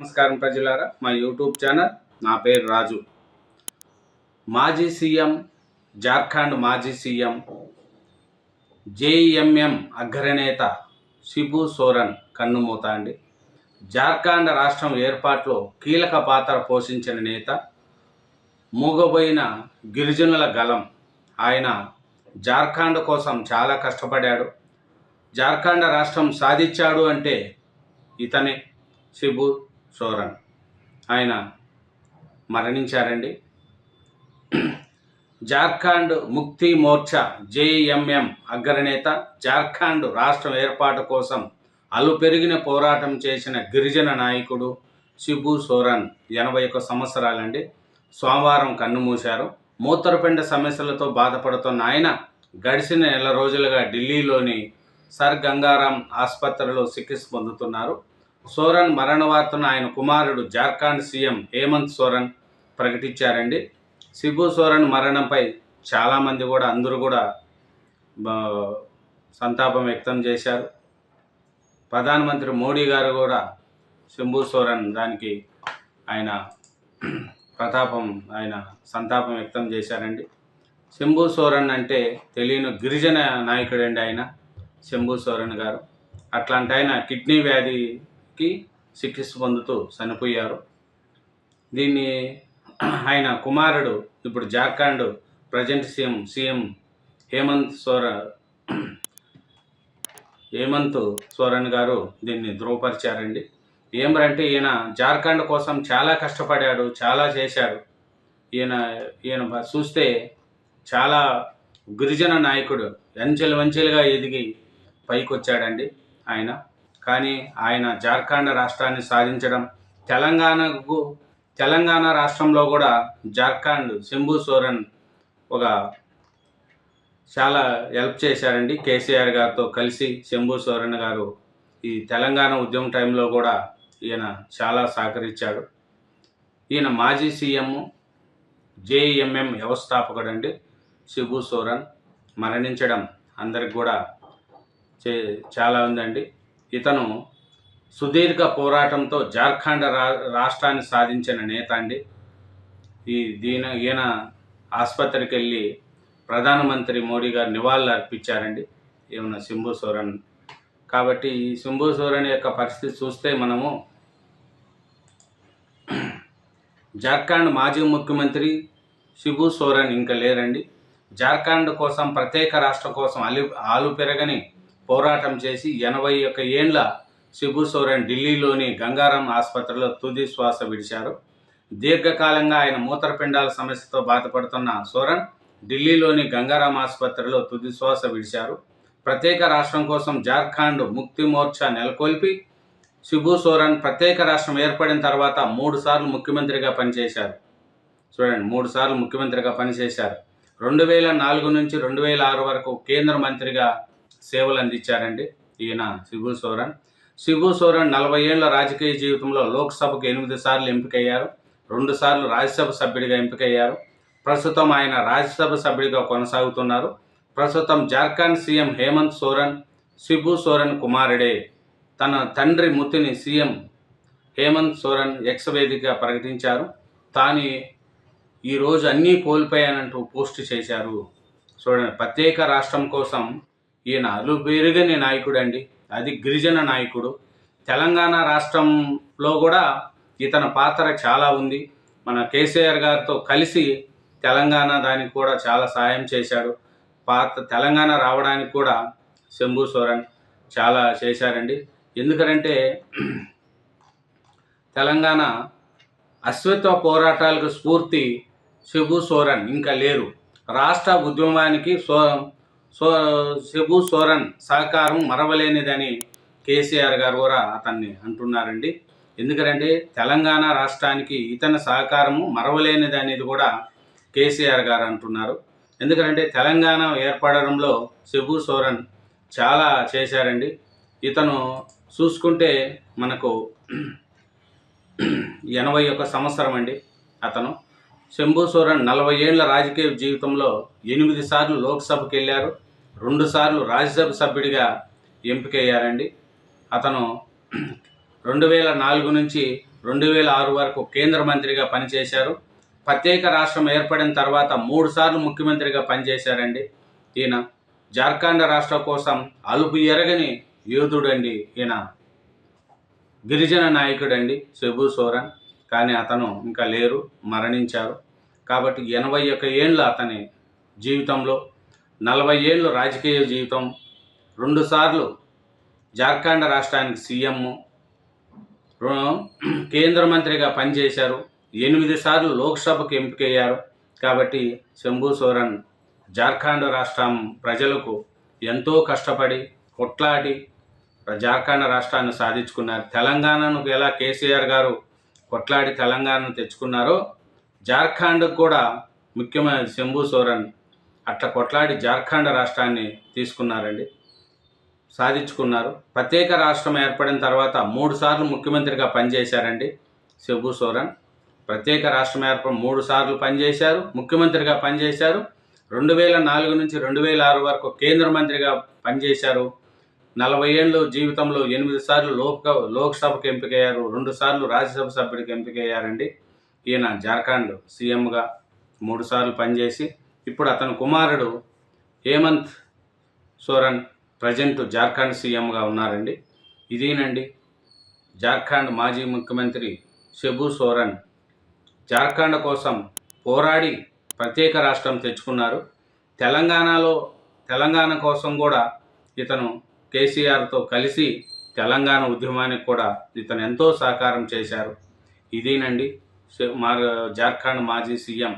నమస్కారం ప్రజలారా మా యూట్యూబ్ ఛానల్ నా పేరు రాజు. మాజీ సీఎం జార్ఖండ్ మాజీ సీఎం జేఎంఎం అగ్రనేత శిబు సోరన్ కన్నుమూత అండి జార్ఖండ్ రాష్ట్రం ఏర్పాటులో కీలక పాత్ర పోషించిన నేత మూగబోయిన గిరిజనుల గలం ఆయన జార్ఖండ్ కోసం చాలా కష్టపడాడు. జార్ఖండ్ రాష్ట్రం సాధించాడు అంటే ఇతనే శిబు. సోరన్ ఆయన మరణించారండి. జార్ఖండ్ ముక్తి మోర్చా జేఎంఎం అగ్రనేత జార్ఖండ్ రాష్ట్రం ఏర్పాటు కోసం అలు పెరిగిన పోరాటం చేసిన గిరిజన నాయకుడు శిబు సోరన్ ఎనభై ఒక్క సంవత్సరాలండి. సోమవారం కన్నుమూశారు మూత్రపిండ సమస్యలతో బాధపడుతున్న ఆయన గడిచిన నెల రోజులుగా ఢిల్లీలోని సర్ గంగారాం ఆసుపత్రిలో చికిత్స పొందుతున్నారు. సోరన్ మరణ వార్తను ఆయన కుమారుడు జార్ఖండ్ సీఎం హేమంత్ సోరన్ ప్రకటించారండి. శిబు సోరన్ మరణంపై చాలామంది కూడా అందరూ కూడా సంతాపం వ్యక్తం చేశారు. ప్రధానమంత్రి మోడీ గారు కూడా శంభు సోరన్ దానికి ఆయన ప్రతాపం ఆయన సంతాపం వ్యక్తం చేశారండి. శంభు సోరన్ అంటే తెలియని గిరిజన నాయకుడండి ఆయన శంభు సోరన్ గారు. అట్లాంటి ఆయన కిడ్నీ వ్యాధి కి చికిత్స పొందుతూ చనిపోయారు. దీన్ని ఆయన కుమారుడు ఇప్పుడు Jharkhand present CM CM Hemant సోర హేమంత్ సోరణ్ గారు దీన్ని ధృవపరిచారండి ఏమరంటే ఈయన జార్ఖండ్ కోసం చాలా కష్టపడాడు చాలా చేశాడు ఈయన ఈయన చూస్తే చాలా గిరిజన నాయకుడు అంచెలు వంచెలుగా ఎదిగి పైకి వచ్చాడండి ఆయన. కానీ ఆయన జార్ఖండ్ రాష్ట్రాన్ని సాధించడం తెలంగాణకు తెలంగాణ రాష్ట్రంలో కూడా జార్ఖండ్ శంభు సోరెన్ ఒక చాలా హెల్ప్ చేశారండి. కేసీఆర్ గారితో కలిసి శంభు సోరెన్ గారు ఈ తెలంగాణ ఉద్యమ టైంలో కూడా ఈయన చాలా సహకరించాడు. ఈయన మాజీ సీఎం జేఎంఎం వ్యవస్థాపకుడు అండి శిబు సోరన్. మరణించడం అందరికి కూడా చే చాలా ఉందండి. ఇతను సుదీర్ఘ పోరాటంతో జార్ఖండ్ రా రాష్ట్రాన్ని సాధించిన నేత అండి. ఈ దీని ఈయన ఆసుపత్రికి వెళ్ళి ప్రధానమంత్రి మోడీ గారు నివాళులు అర్పించారండి. ఈయన శంభు సోరన్. కాబట్టి ఈ శంభు సోరన్ యొక్క పరిస్థితి చూస్తే మనము జార్ఖండ్ మాజీ ముఖ్యమంత్రి శిబు సోరన్ ఇంకా లేరండి. జార్ఖండ్ కోసం ప్రత్యేక రాష్ట్రం కోసం అలి ఆలు పెరగని పోరాటం చేసి ఎనభై ఒక్క ఏండ్ల శిబు సోరెన్ ఢిల్లీలోని గంగారాం ఆసుపత్రిలో తుది శ్వాస విడిచారు. దీర్ఘకాలంగా ఆయన మూత్రపిండాల సమస్యతో బాధపడుతున్న సోరెన్ ఢిల్లీలోని గంగారాం ఆసుపత్రిలో తుది శ్వాస విడిచారు. ప్రత్యేక రాష్ట్రం కోసం జార్ఖండ్ ముక్తి మోర్చా నెలకొల్పి శిబు సోరెన్ ప్రత్యేక రాష్ట్రం ఏర్పడిన తర్వాత మూడు సార్లు ముఖ్యమంత్రిగా పనిచేశారు. చూడండి మూడు సార్లు ముఖ్యమంత్రిగా పనిచేశారు. రెండు వేల నాలుగు నుంచి రెండు వేల ఆరు వరకు కేంద్ర మంత్రిగా సేవలు అందించారండి ఈయన శిబు సోరన్. శిబు సోరన్ నలభై ఏళ్ళ రాజకీయ జీవితంలో లోక్సభకు ఎనిమిది సార్లు ఎంపికయ్యారు రెండు సార్లు రాజ్యసభ సభ్యుడిగా ఎంపికయ్యారు. ప్రస్తుతం ఆయన రాజ్యసభ సభ్యుడిగా కొనసాగుతున్నారు. ప్రస్తుతం జార్ఖండ్ సీఎం హేమంత్ సోరన్ శిబు సోరన్ కుమారుడే. తన తండ్రి ముత్తిని సీఎం హేమంత్ సోరన్ ఎక్స్ వేదికగా ప్రకటించారు. తాను ఈరోజు అన్నీ కోల్పోయానంటూ పోస్ట్ చేశారు. చూడండి ప్రత్యేక రాష్ట్రం కోసం ఈయన అలుబెరుగని నాయకుడు అండి అది గిరిజన నాయకుడు. తెలంగాణ రాష్ట్రంలో కూడా ఇతని పాత్ర చాలా ఉంది. మన కేసీఆర్ గారితో కలిసి తెలంగాణ దానికి కూడా చాలా సాయం చేశాడు. పాత తెలంగాణ రావడానికి కూడా శంభు సోరణ్ చాలా చేశారండి. ఎందుకంటే తెలంగాణ అశ్వత్వ పోరాటాలకు స్ఫూర్తి శిబు సోరణ్ ఇంకా లేరు. రాష్ట్ర ఉద్యమానికి సో సో శబు సోరన్ సహకారం మరవలేనిదని కేసీఆర్ గారు కూడా అతన్ని అంటున్నారండి. ఎందుకంటే తెలంగాణ రాష్ట్రానికి ఇతని సహకారము మరవలేనిది అనేది కూడా కేసీఆర్ గారు అంటున్నారు. ఎందుకంటే తెలంగాణ ఏర్పడడంలో శబు సోరన్ చాలా చేశారండి. ఇతను చూసుకుంటే మనకు ఎనభై ఒక సంవత్సరం అండి అతను. శంభు సోరెన్ నలభై ఏళ్ళ రాజకీయ జీవితంలో ఎనిమిది సార్లు లోక్సభకి వెళ్ళారు రెండుసార్లు రాజ్యసభ సభ్యుడిగా ఎంపికయ్యారండి. అతను రెండు వేల నాలుగు నుంచి రెండు వేల ఆరు వరకు కేంద్ర మంత్రిగా పనిచేశారు. ప్రత్యేక రాష్ట్రం ఏర్పడిన తర్వాత మూడు సార్లు ముఖ్యమంత్రిగా పనిచేశారండి. ఈయన జార్ఖండ్ రాష్ట్ర కోసం అలుపు ఎరగని యోధుడండి. ఈయన గిరిజన నాయకుడండి శిబు కానీ అతను ఇంకా లేరు మరణించారు. కాబట్టి ఎనభై ఒక్క ఏళ్ళు అతని జీవితంలో నలభై ఏళ్ళు రాజకీయ జీవితం రెండుసార్లు జార్ఖండ్ రాష్ట్రానికి సీఎం కేంద్ర మంత్రిగా పనిచేశారు. ఎనిమిది సార్లు లోక్సభకు ఎంపికయ్యారు. కాబట్టి శంభు సోరన్ జార్ఖండ్ రాష్ట్రం ప్రజలకు ఎంతో కష్టపడి కొట్లాడి జార్ఖండ్ రాష్ట్రాన్ని సాధించుకున్నారు. తెలంగాణను ఎలా కేసీఆర్ గారు కొట్లాడి తెలంగాణను తెచ్చుకున్నారో జార్ఖండ్ కూడా ముఖ్యమైన శంభు సోరన్ అట్లా కొట్లాడి జార్ఖండ్ రాష్ట్రాన్ని తీసుకున్నారండి. సాధించుకున్నారు. ప్రత్యేక రాష్ట్రం ఏర్పడిన తర్వాత మూడు సార్లు ముఖ్యమంత్రిగా పనిచేశారండి శంభు సోరన్. ప్రత్యేక రాష్ట్రం ఏర్పడి మూడు సార్లు పనిచేశారు ముఖ్యమంత్రిగా పనిచేశారు. రెండు వేల నాలుగు నుంచి రెండు వేల ఆరు వరకు కేంద్ర మంత్రిగా పనిచేశారు నలభై ఏళ్ళు జీవితంలో ఎనిమిది సార్లు లోక్ లోక్సభకు ఎంపికయ్యారు రెండు సార్లు రాజ్యసభ సభ్యుడికి ఎంపికయ్యారండి. ఈయన జార్ఖండ్ సీఎంగా మూడుసార్లు పనిచేసి ఇప్పుడు అతని కుమారుడు హేమంత్ సోరన్ ప్రజెంట్ జార్ఖండ్ సీఎంగా ఉన్నారండి. ఇదేనండి జార్ఖండ్ మాజీ ముఖ్యమంత్రి షెబు సోరన్ జార్ఖండ్ కోసం పోరాడి ప్రత్యేక రాష్ట్రం తెచ్చుకున్నారు. తెలంగాణలో తెలంగాణ కోసం కూడా ఇతను కేసీఆర్తో కలిసి తెలంగాణ ఉద్యమానికి కూడా ఇతను ఎంతో సహకారం చేశారు. ఇదేనండి. మా జార్ఖండ్ మాజీ సీఎం